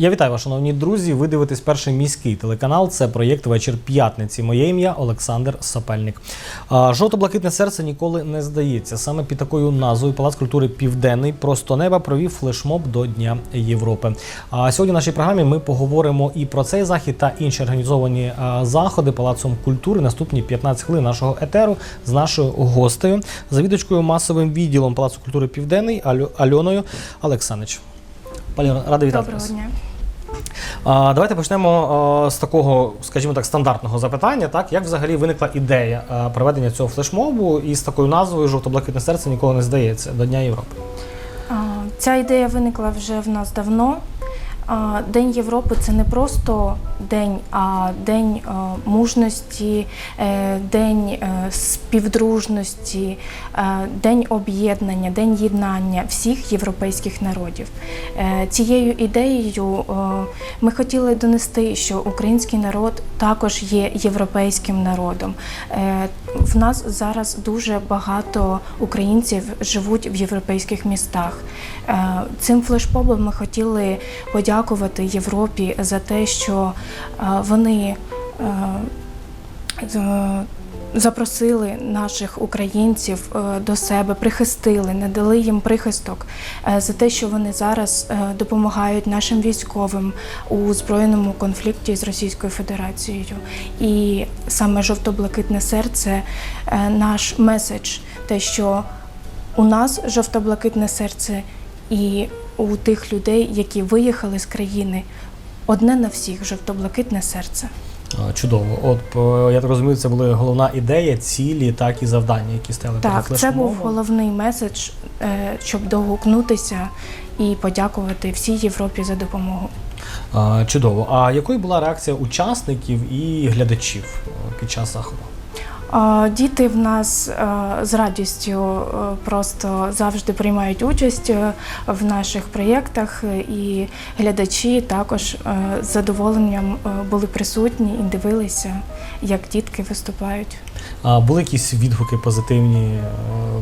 Я вітаю вас, шановні друзі. Ви дивитесь перший міський телеканал. Це проєкт Вечір п'ятниці. Моє ім'я Олександр Сапельник. Жовто-блакитне серце ніколи не здається. Саме під такою назвою Палац культури Південний просто неба провів флешмоб до Дня Європи. А сьогодні в нашій програмі ми поговоримо і про цей захід та інші організовані заходи Палацом культури. Наступні 15 хвилин нашого етеру з нашою гостею, завідувачкою масовим відділом Палацу культури Південний Альо- Альоною Олександрич. Пані радий вітати Доброго вас. дня. Давайте почнемо з такого, скажімо так, стандартного запитання. Так, як взагалі виникла ідея проведення цього флешмобу і з такою назвою Жовто-блакитне серце ніколи не здається до Дня Європи. Ця ідея виникла вже в нас давно. День Європи це не просто день, а день е, мужності, е, день е, співдружності, день об'єднання, день єднання всіх європейських народів. Цією ідеєю ми хотіли донести, що український народ також є європейським народом. В нас зараз дуже багато українців живуть в європейських містах. Цим флешмобом ми хотіли подякувати Європі за те, що е, вони е, запросили наших українців е, до себе, прихистили, не дали їм прихисток е, за те, що вони зараз е, допомагають нашим військовим у збройному конфлікті з Російською Федерацією. І саме жовто-блакитне серце е, наш меседж, те, що у нас жовто-блакитне серце, і у тих людей, які виїхали з країни, одне на всіх жовто-блакитне серце. Чудово. От я так розумію, це була головна ідея, цілі, так і завдання, які стояли перед це був головний меседж, е, щоб догукнутися і подякувати всій Європі за допомогу. Чудово. А якою була реакція учасників і глядачів під час заходу? Діти в нас з радістю е, просто завжди приймають участь е, в наших проєктах, і глядачі також е, з задоволенням були присутні і дивилися, як дітки виступають. А були якісь відгуки позитивні, е,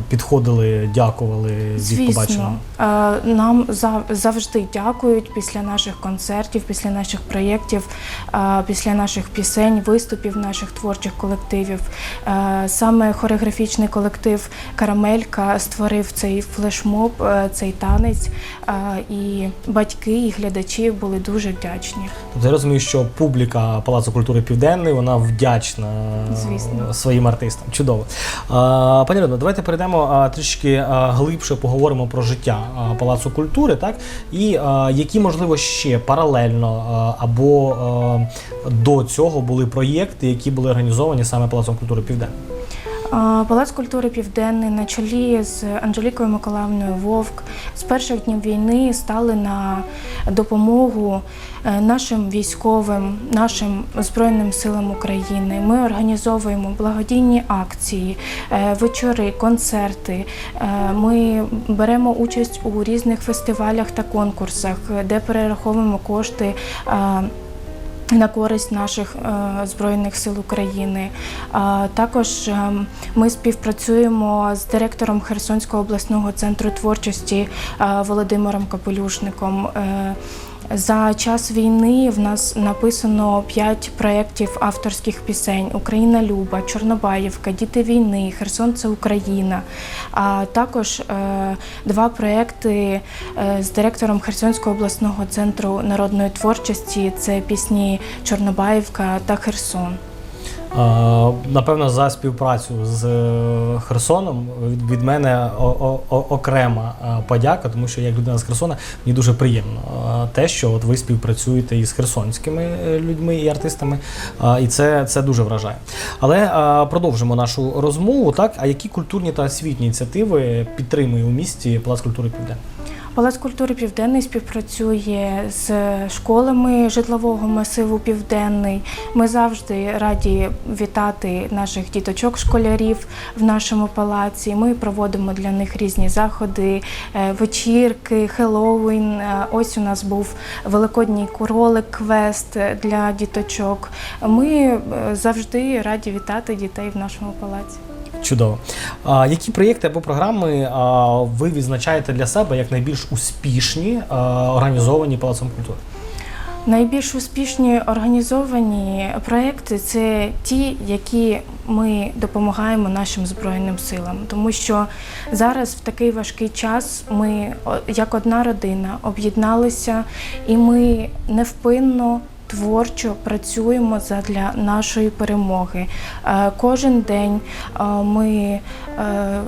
підходили, дякували від побаченого? нам зав- завжди дякують після наших концертів, після наших проєктів, після наших пісень, виступів наших творчих колективів. Е, Саме хореографічний колектив Карамелька створив цей флешмоб, е, цей танець, і батьки і глядачі були дуже вдячні. Тобто я розумію, що публіка Палацу культури Південний вона вдячна Звісно. своїм артистам. Чудово. Пані Людно, давайте перейдемо трішки глибше поговоримо про життя Палацу культури, так і які можливо ще паралельно або до цього були проєкти, які були організовані саме Палацом культури Південний. Палац культури Південний на чолі з Анжелікою Миколаївною Вовк з перших днів війни стали на допомогу е, нашим військовим, нашим Збройним силам України. Ми організовуємо благодійні акції, е, вечори, концерти. Е, Ми беремо участь у різних фестивалях та конкурсах, де перераховуємо кошти. Е, на користь наших е, збройних сил України. А також е, ми співпрацюємо з директором Херсонського обласного центру творчості е, Володимиром Капелюшником. За час війни в нас написано п'ять проєктів авторських пісень: Україна Люба, Чорнобаївка, Діти війни, Херсон це Україна. А також е, два проєкти е, з директором Херсонського обласного центру народної творчості це пісні Чорнобаївка та Херсон. Напевно, за співпрацю з е, Херсоном від, мене окрема подяка, тому що як людина з Херсона мені дуже приємно те, що от ви співпрацюєте із херсонськими е, людьми і артистами, і це, це дуже вражає. Але продовжимо нашу розмову. Так, а які культурні та освітні ініціативи підтримує у місті Палац культури Південний? Палац культури Південний співпрацює з школами житлового масиву Південний. Ми завжди раді вітати наших діточок-школярів в нашому палаці. Ми проводимо для них різні заходи, е, вечірки, Хеллоуін. Е, Ось у нас був великодній кролик квест для діточок. Ми е, завжди раді вітати дітей в нашому палаці. Чудово. А, які проєкти або програми а, ви відзначаєте для себе як найбільш успішні, а, організовані Палацом культури? Найбільш успішні організовані проекти це ті, які ми допомагаємо нашим збройним силам, тому що зараз в такий важкий час ми, як одна родина, об'єдналися і ми невпинно. Творчо працюємо задля нашої перемоги. Е, Кожен день е, ми е,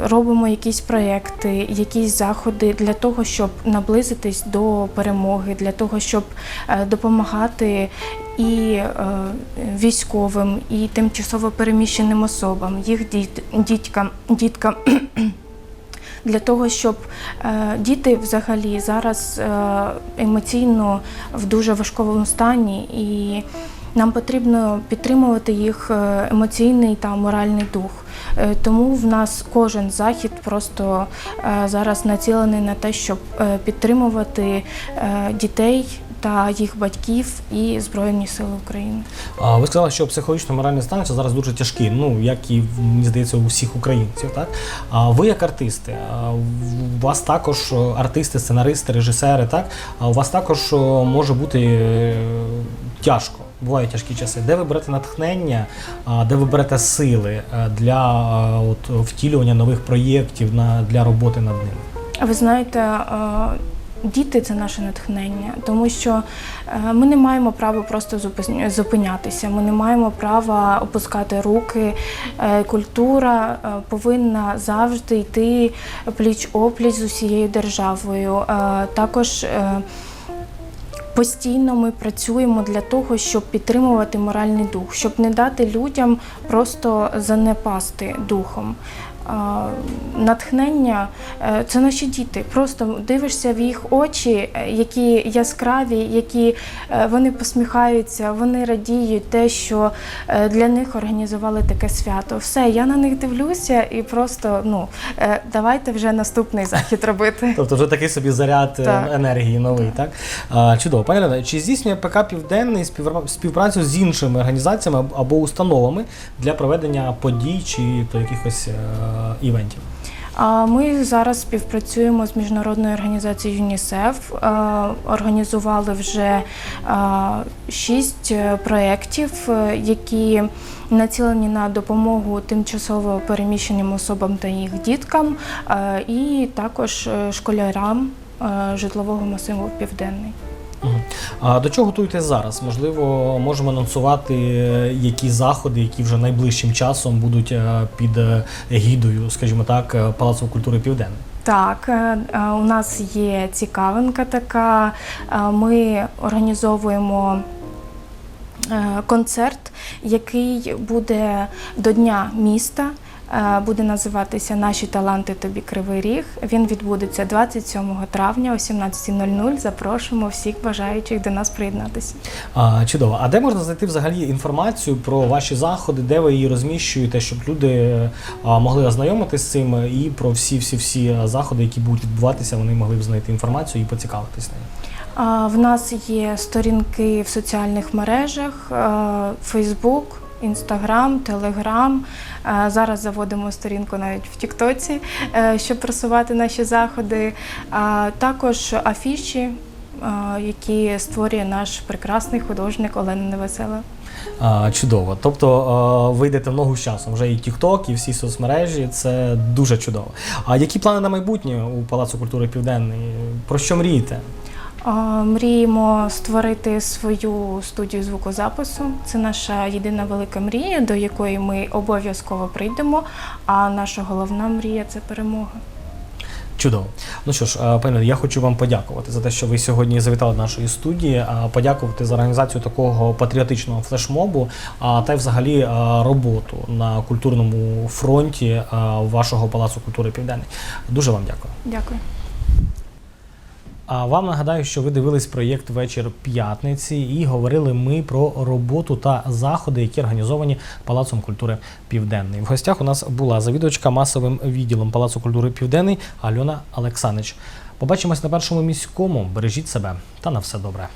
робимо якісь проекти, якісь заходи для того, щоб наблизитись до перемоги, для того, щоб допомагати і військовим, і тимчасово переміщеним особам, їх діт, дітькам, діткам. Для того, щоб е, діти взагалі зараз е, емоційно в дуже важкому стані, і нам потрібно підтримувати їх е, емоційний та моральний дух. Тому в нас кожен захід просто зараз націлений на те, щоб підтримувати дітей та їх батьків і Збройні Сили України. А ви сказали, що психологічно моральний стан це зараз дуже тяжкий, ну як і мені здається, у всіх українців. Так а ви як артисти, а, у вас також е, артисти, сценаристи, режисери, так а у вас також е, може бути е, тяжко. Бувають тяжкі часи. Де ви берете натхнення, де ви берете сили для от, втілювання нових проєктів на для роботи над ними? Ви знаєте, діти це наше натхнення, тому що е, ми не маємо права просто зупинятися. Ми не маємо права опускати руки. Е, Культура е, повинна завжди йти пліч опліч з усією державою. Також Постійно ми працюємо для того, щоб підтримувати моральний дух, щоб не дати людям просто занепасти духом. Натхнення е, це наші діти. Просто дивишся в їх очі, е, які яскраві, які е, вони посміхаються, вони радіють те, що для них організували таке свято. Все, я на них дивлюся і просто ну давайте вже наступний захід робити. Тобто вже такий собі заряд Так. енергії новий, так? А, чудово. Пані Лена, чи здійснює ПК Південний співпрацю з іншими організаціями або установами для проведення подій чи то якихось івентів? Ми зараз співпрацюємо з міжнародною організацією ЮНІСЕФ. Е, Організували вже е, шість е, проєктів, е, які націлені на допомогу тимчасово переміщеним особам та їх діткам, е, і також е, школярам е, житлового масиву Південний. А до чого готуєтесь зараз? Можливо, можемо анонсувати е, які заходи, які вже найближчим часом будуть е, під е, егідою, скажімо так, Палацу культури Південний. Так, у нас є цікавинка така. Ми організовуємо концерт, який буде до Дня міста. Е, Буде називатися Наші таланти тобі Кривий Ріг. Він відбудеться 27 травня о 17.00. Запрошуємо всіх бажаючих до нас приєднатися. А, чудово. А де можна знайти взагалі інформацію про ваші заходи, де ви її розміщуєте, щоб люди могли ознайомитися з цим і про всі всі всі заходи, які будуть відбуватися, вони могли б знайти інформацію і поцікавитись нею. В нас є сторінки в соціальних мережах: Фейсбук, Інстаграм, Телеграм. Е, Зараз заводимо сторінку навіть в Тіктоці, е, щоб просувати наші заходи. А Також афіші, е, які створює наш прекрасний художник Олена Невесела. Чудово. Тобто а, ви йдете в ногу з часом. Вже і TikTok, і всі соцмережі. Це дуже чудово. А які плани на майбутнє у Палацу культури Південний? Про що мрієте? Мріємо створити свою студію звукозапису. Це наша єдина велика мрія, до якої ми обов'язково прийдемо. А наша головна мрія це перемога. Чудово. Ну що ж, пані, Олено, я хочу вам подякувати за те, що ви сьогодні завітали до нашої студії. Подякувати за організацію такого патріотичного флешмобу, а та й взагалі роботу на культурному фронті вашого Палацу культури Південний. Дуже вам дякую. Дякую. А вам нагадаю, що ви дивились проєкт Вечір п'ятниці і говорили ми про роботу та заходи, які організовані Палацом культури Південний. В гостях у нас була завідувачка масовим відділом Палацу культури Південний Альона Олексанич. Побачимось на першому міському. Бережіть себе та на все добре.